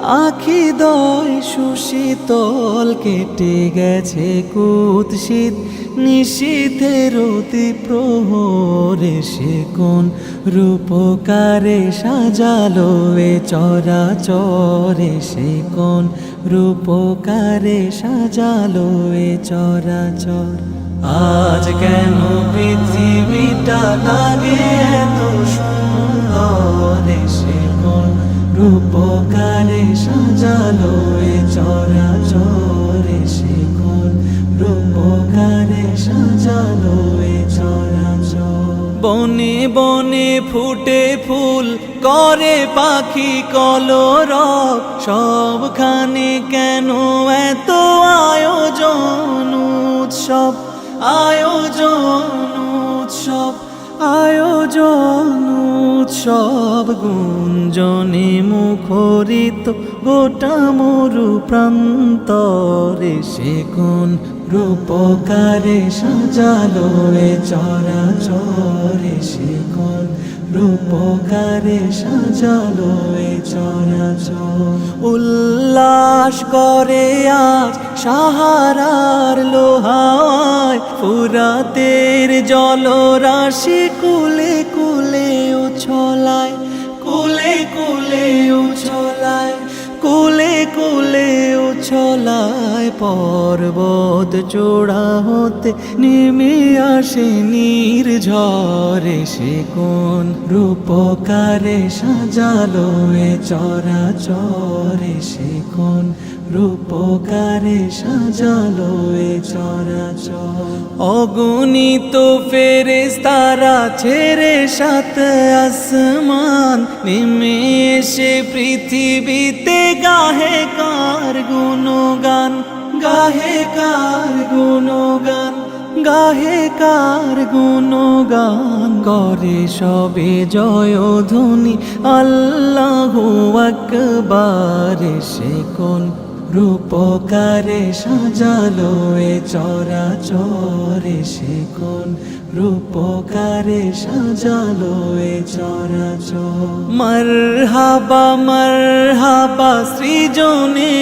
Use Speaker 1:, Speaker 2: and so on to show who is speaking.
Speaker 1: আখি দয় সুশীতল কেটে গেছে কুৎসিত নিশীথের অতি প্রহরে সে কোন রূপকারে সাজালো এ চরাচরে সে কোন রূপকারে সাজালো এ চরাচর। আজ কেন পৃথিবীটা লাগে এত সুন্দর সে কোন রূপকারে সাজালো চরা চরে সে কোন রূপকারে সাজালো এ চরাচর। বনে বনে ফুটে ফুল, করে পাখি কলর সবখানে কেন এত উৎসব গুঞ্জনে মুখরিত গোটা মরু প্রান্তরে সে কোন রূপকারে সাজালো এ চরাচর রূপকারে সাজালো এ চরাচর। উল্লাস করে আজ সাহারার লোহায়, ফুরাতের জলরাশি কুলে কুলে উছলায়, কুলে কুলে উছলায়, কুলে পর্বত চূড়া হতে নেমে আসে নীর ঝরে সে কোন রূপকারে সাজালো এ চরা চরে সে কোন রূপকারে সাজালো এ চরাচর। অগণিত ফেরেস তারা ছেড়ে সাত আসমান নেমে এসে পৃথিবীতে গাহে কার গুণগান? গাহে কার গুণগান, গাহে কার গুণগান করে সবে জয় ধ্বনি। আল্লাহু আকবার, সে কোন রূপকারে সাজালো এ চরাচরে, সে কোন রূপকারে সাজালো এ চরাচর। মারহাবা মারহাবা, সৃজনে